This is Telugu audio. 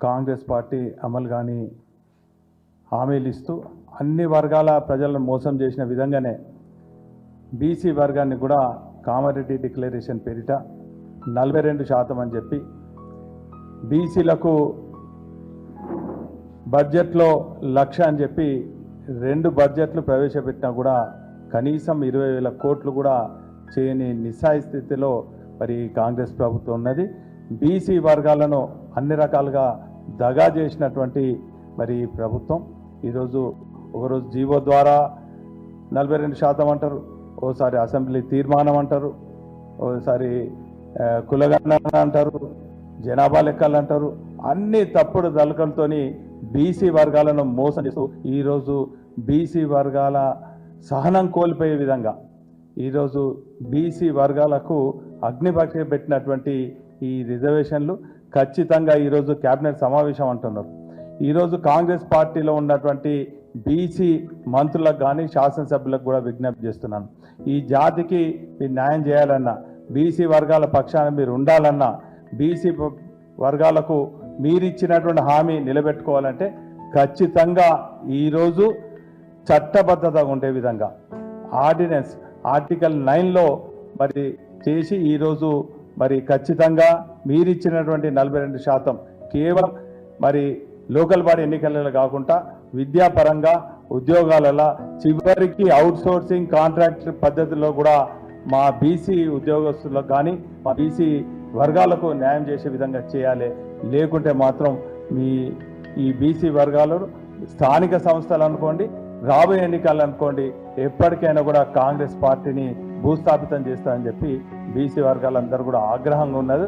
కాంగ్రెస్ పార్టీ అమలు కానీ హామీలు ఇస్తూ అన్ని వర్గాల ప్రజలను మోసం చేసిన విధంగానే బీసీ వర్గాన్ని కూడా కామారెడ్డి డిక్లరేషన్ పేరిట నలభై రెండు శాతం అని చెప్పి బీసీలకు బడ్జెట్లో లక్ష అని చెప్పి రెండు బడ్జెట్లు ప్రవేశపెట్టినా కూడా కనీసం ఇరవై వేల కోట్లు కూడా చేయని నిస్సాయి స్థితిలో మరి కాంగ్రెస్ ప్రభుత్వం ఉన్నది. బీసీ వర్గాలను అన్ని రకాలుగా దగా చేసినటువంటి మరి ప్రభుత్వం. ఈరోజు ఒకరోజు జీవో ద్వారా నలభై రెండు శాతం అంటారు. ఓసారి అసెంబ్లీ తీర్మానం అంటారు. ఓసారి ఆ, కులగణన అంటారు. జనాభా లెక్కలు అంటారు. అన్ని తప్పుడు దళకలతో బీసీ వర్గాలను మోసం చేస్తూ ఈరోజు బీసీ వర్గాల సహనం కోల్పోయే విధంగా ఈరోజు బీసీ వర్గాలకు అగ్నిపక్ష పెట్టినటువంటి ఈ రిజర్వేషన్లు ఖచ్చితంగా ఈరోజు కేబినెట్ సమావేశం అంటున్నారు. ఈరోజు కాంగ్రెస్ పార్టీలో ఉన్నటువంటి బీసీ మంత్రులకు కానీ శాసనసభ్యులకు కూడా విజ్ఞప్తి చేస్తున్నాను. ఈ జాతికి మీరు న్యాయం చేయాలన్నా బీసీ వర్గాల పక్షాన మీరు ఉండాలన్నా బీసీ వర్గాలకు మీరు ఇచ్చినటువంటి హామీ నిలబెట్టుకోవాలంటే ఖచ్చితంగా ఈరోజు చట్టబద్ధత ఉండే విధంగా ఆర్డినెన్స్ ఆర్టికల్ నైన్లో మరి చేసి ఈరోజు మరి ఖచ్చితంగా మీరిచ్చినటువంటి నలభై రెండు శాతం కేవలం మరి లోకల్ బాడీ ఎన్నికలలో కాకుండా విద్యాపరంగా ఉద్యోగాలలో చివరికి అవుట్ సోర్సింగ్ కాంట్రాక్ట్ పద్ధతిలో కూడా మా బీసీ ఉద్యోగస్తులకు కానీ మా బీసీ వర్గాలకు న్యాయం చేసే విధంగా చేయాలి. లేకుంటే మాత్రం మీ ఈ బీసీ వర్గాలు స్థానిక సంస్థలు అనుకోండి రాబోయే ఎన్నికలు అనుకోండి ఎప్పటికైనా కూడా కాంగ్రెస్ పార్టీని భూస్థాపితం చేస్తానని చెప్పి బీసీ వర్గాలందరూ కూడా ఆగ్రహంగా ఉన్నది.